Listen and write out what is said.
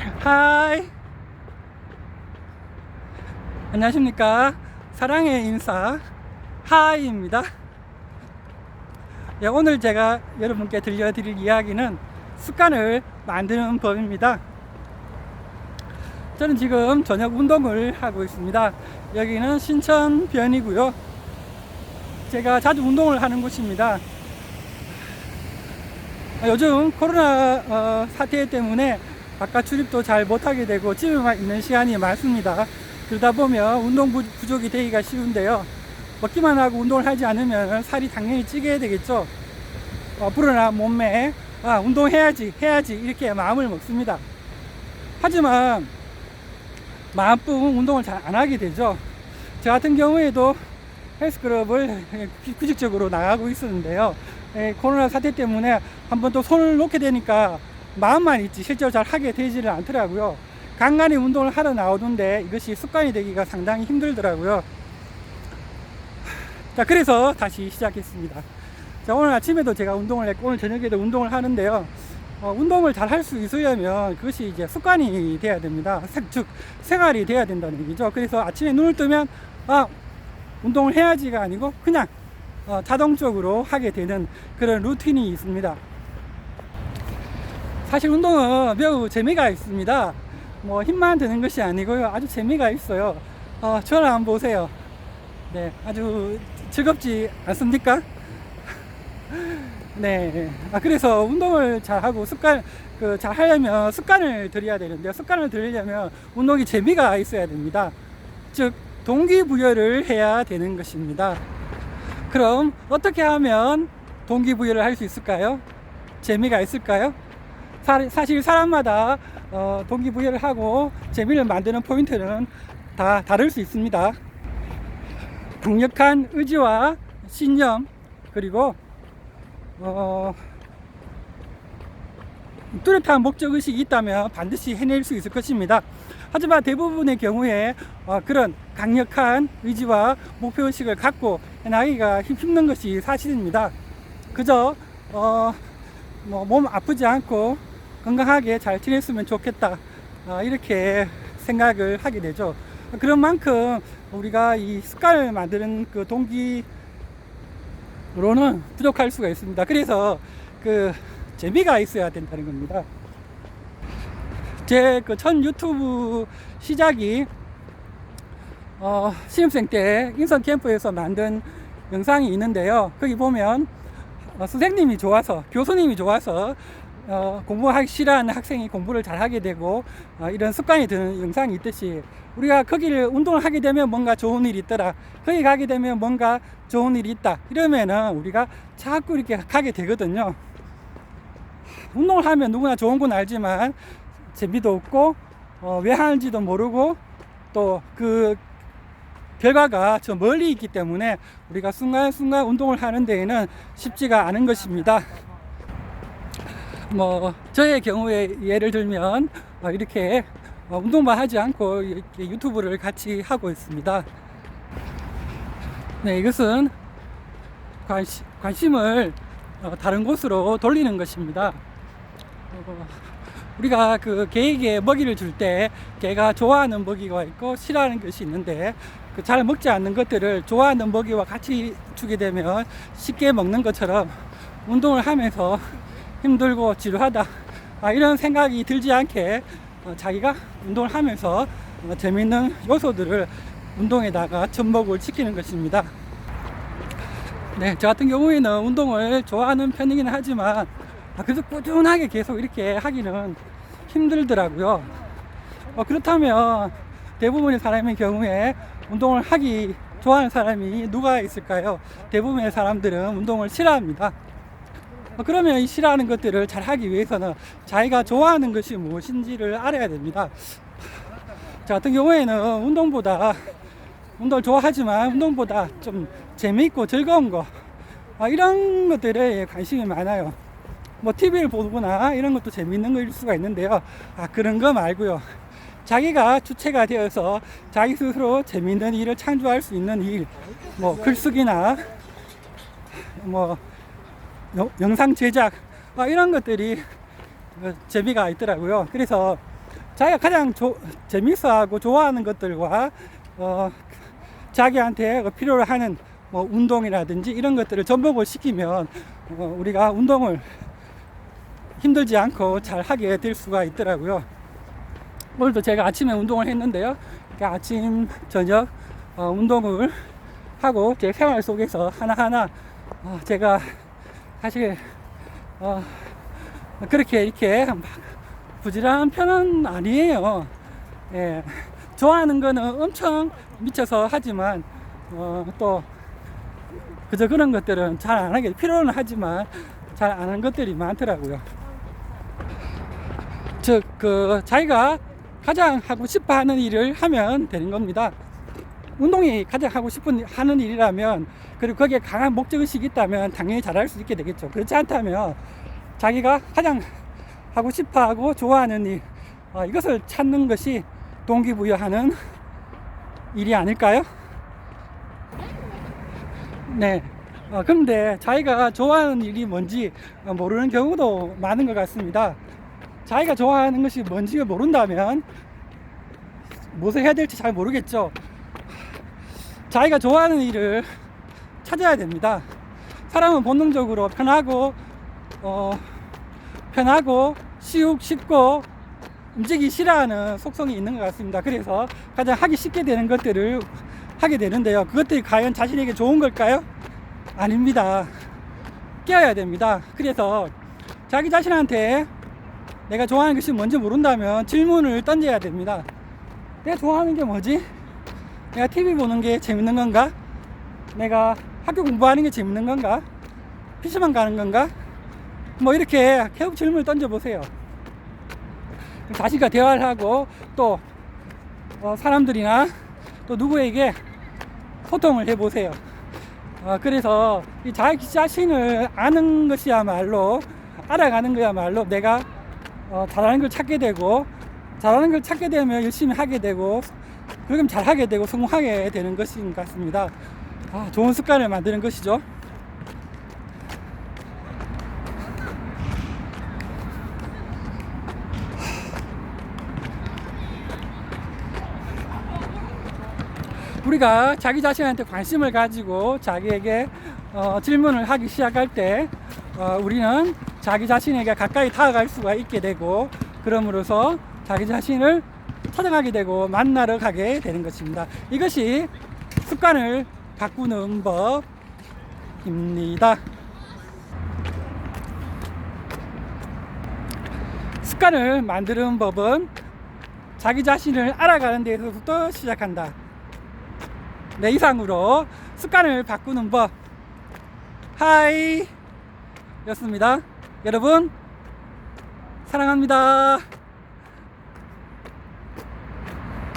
하이. 안녕하십니까. 사랑의 인사. 하이입니다. 예, 오늘 제가 여러분께 들려드릴 이야기는 습관을 만드는 법입니다. 저는 지금 저녁 운동을 하고 있습니다. 여기는 신천변이고요. 제가 자주 운동을 하는 곳입니다. 아, 요즘 코로나 어, 사태 때문에 바깥 출입도 잘 못하게 되고 집에만 있는 시간이 많습니다. 그러다 보면 운동 부- 부족이 되기가 쉬운데요. 먹기만 하고 운동을 하지 않으면 살이 당연히 찌게 되겠죠. 어, 불어나 몸매에 아, 운동해야지, 해야지 이렇게 마음을 먹습니다. 하지만 마음뿐 운동을 잘 안 하게 되죠. 저 같은 경우에도 헬스클럽을 규칙적으로 나가고 있었는데요. 에, 코로나 사태 때문에 한 번 또 손을 놓게 되니까 마음만 있지 실제로 잘 하게 되지를 않더라고요. 간간히 운동을 하러 나오는데 이것이 습관이 되기가 상당히 힘들더라고요. 자, 그래서 다시 시작했습니다. 자, 오늘 아침에도 제가 운동을 했고 오늘 저녁에도 운동을 하는데요. 어, 운동을 잘 할 수 있으려면 그것이 이제 습관이 돼야 됩니다. 생- 즉 생활이 돼야 된다는 얘기죠. 그래서 아침에 눈을 뜨면 아 운동을 해야지가 아니고 그냥 어, 자동적으로 하게 되는 그런 루틴이 있습니다. 사실 운동은 매우 재미가 있습니다. 뭐 힘만 드는 것이 아니고요. 아주 재미가 있어요. 어, 저를 한번 보세요. 네, 아주 즐겁지 않습니까? 네. 아, 그래서 운동을 잘 하고 습관, 그, 잘 하려면 습관을 들여야 되는데요. 습관을 들이려면 운동이 재미가 있어야 됩니다. 즉, 동기부여를 해야 되는 것입니다. 그럼 어떻게 하면 동기부여를 할 수 있을까요? 재미가 있을까요? 사, 사실 사람마다 어, 동기부여를 하고 재미를 만드는 포인트는 다 다를 수 있습니다. 강력한 의지와 신념 그리고 어, 뚜렷한 목적 의식이 있다면 반드시 해낼 수 있을 것입니다. 하지만 대부분의 경우에 어, 그런 강력한 의지와 목표 의식을 갖고 나기가 힘- 힘든 것이 사실입니다. 그저 어, 뭐 몸 아프지 않고 건강하게 잘 지냈으면 좋겠다 어, 이렇게 생각을 하게 되죠. 그런 만큼 우리가 이 습관을 만드는 그 동기 로는 부족할 수가 있습니다. 그래서 그 재미가 있어야 된다는 겁니다. 제 그 첫 유튜브 시작이 어, 신입생 때 인선 캠프에서 만든 영상이 있는데요. 거기 보면 어, 선생님이 좋아서 교수님이 좋아서 어, 공부하기 싫어하는 학생이 공부를 잘 하게 되고 어, 이런 습관이 드는 영상이 있듯이 우리가 거기를 운동을 하게 되면 뭔가 좋은 일이 있더라. 거기 가게 되면 뭔가 좋은 일이 있다. 이러면은 우리가 자꾸 이렇게 가게 되거든요. 운동을 하면 누구나 좋은 건 알지만 재미도 없고 어, 왜 하는지도 모르고 또 그 결과가 저 멀리 있기 때문에 우리가 순간순간 운동을 하는 데에는 쉽지가 않은 것입니다. 뭐 저의 경우에 예를 들면 어, 이렇게 어, 운동만 하지 않고 이렇게 유튜브를 같이 하고 있습니다. 네, 이것은 관시, 관심을 어, 다른 곳으로 돌리는 것입니다. 어, 우리가 그 개에게 먹이를 줄 때 개가 좋아하는 먹이가 있고 싫어하는 것이 있는데 그 잘 먹지 않는 것들을 좋아하는 먹이와 같이 주게 되면 쉽게 먹는 것처럼 운동을 하면서 힘들고 지루하다 아, 이런 생각이 들지 않게 어, 자기가 운동을 하면서 어, 재밌는 요소들을 운동에다가 접목을 시키는 것입니다. 네, 저 같은 경우에는 운동을 좋아하는 편이긴 하지만 아, 그래서 꾸준하게 계속 이렇게 하기는 힘들더라고요. 어, 그렇다면 대부분의 사람의 경우에 운동을 하기 좋아하는 사람이 누가 있을까요? 대부분의 사람들은 운동을 싫어합니다. 어, 그러면 이 싫어하는 것들을 잘 하기 위해서는 자기가 좋아하는 것이 무엇인지를 알아야 됩니다. 저 같은 경우에는 운동보다 운동을 좋아하지만 운동보다 좀 재미있고 즐거운 거 아, 이런 것들에 관심이 많아요. 뭐 TV를 보거나 이런 것도 재미있는 거일 수가 있는데요. 아 그런 거 말고요. 자기가 주체가 되어서 자기 스스로 재미있는 일을 창조할 수 있는 일, 뭐 글쓰기나 뭐 영- 영상 제작 아, 이런 것들이 어, 재미가 있더라고요. 그래서 자기가 가장 조, 재밌어하고 좋아하는 것들과 어, 자기한테 그 필요로 하는 뭐 운동이라든지 이런 것들을 접목을 시키면 어, 우리가 운동을 힘들지 않고 잘 하게 될 수가 있더라고요. 오늘도 제가 아침에 운동을 했는데요. 그 아침, 저녁 어, 운동을 하고 제 생활 속에서 하나하나 어, 제가 사실 어, 그렇게 이렇게 막 부지런한 편은 아니에요. 예. 좋아하는 거는 엄청 미쳐서 하지만 어, 또 그저 그런 것들은 잘 안 하게 필요는 하지만 잘 안 하는 것들이 많더라고요. 즉 그 자기가 가장 하고 싶어 하는 일을 하면 되는 겁니다. 운동이 가장 하고 싶은 하는 일이라면 그리고 거기에 강한 목적의식이 있다면 당연히 잘할 수 있게 되겠죠. 그렇지 않다면 자기가 가장 하고 싶어 하고 좋아하는 일 어, 이것을 찾는 것이 동기부여하는 일이 아닐까요? 네. 어, 그런데 자기가 좋아하는 일이 뭔지 어, 모르는 경우도 많은 것 같습니다. 자기가 좋아하는 것이 뭔지 모른다면 무엇을 해야 될지 잘 모르겠죠. 자기가 좋아하는 일을 찾아야 됩니다. 사람은 본능적으로 편하고 어, 편하고 쉬우, 쉽고 움직이기 싫어하는 속성이 있는 것 같습니다. 그래서 가장 하기 쉽게 되는 것들을 하게 되는데요. 그것들이 과연 자신에게 좋은 걸까요? 아닙니다. 깨어야 됩니다. 그래서 자기 자신한테 내가 좋아하는 것이 뭔지 모른다면 질문을 던져야 됩니다. 내가 좋아하는 게 뭐지? 내가 TV 보는 게 재밌는 건가? 내가 학교 공부하는 게 재밌는 건가? PC방 가는 건가? 뭐 이렇게 계속 질문을 던져보세요. 자신과 대화를 하고 또 어, 사람들이나 또 누구에게 소통을 해보세요. 어, 그래서 이 자기 자신을 아는 것이야말로 알아가는 거야말로 내가 어, 잘하는 걸 찾게 되고 잘하는 걸 찾게 되면 열심히 하게 되고 그럼 잘하게 되고 성공하게 되는 것인 것 같습니다. 아, 좋은 습관을 만드는 것이죠. 우리가 자기 자신한테 관심을 가지고 자기에게 어, 질문을 하기 시작할 때 어, 우리는 자기 자신에게 가까이 다가갈 수가 있게 되고 그럼으로써 자기 자신을 찾아가게 되고 만나러 가게 되는 것입니다. 이것이 습관을 바꾸는 법입니다. 습관을 만드는 법은 자기 자신을 알아가는 데서부터 시작한다. 네, 이상으로 습관을 바꾸는 법 하이 였습니다. 여러분 사랑합니다.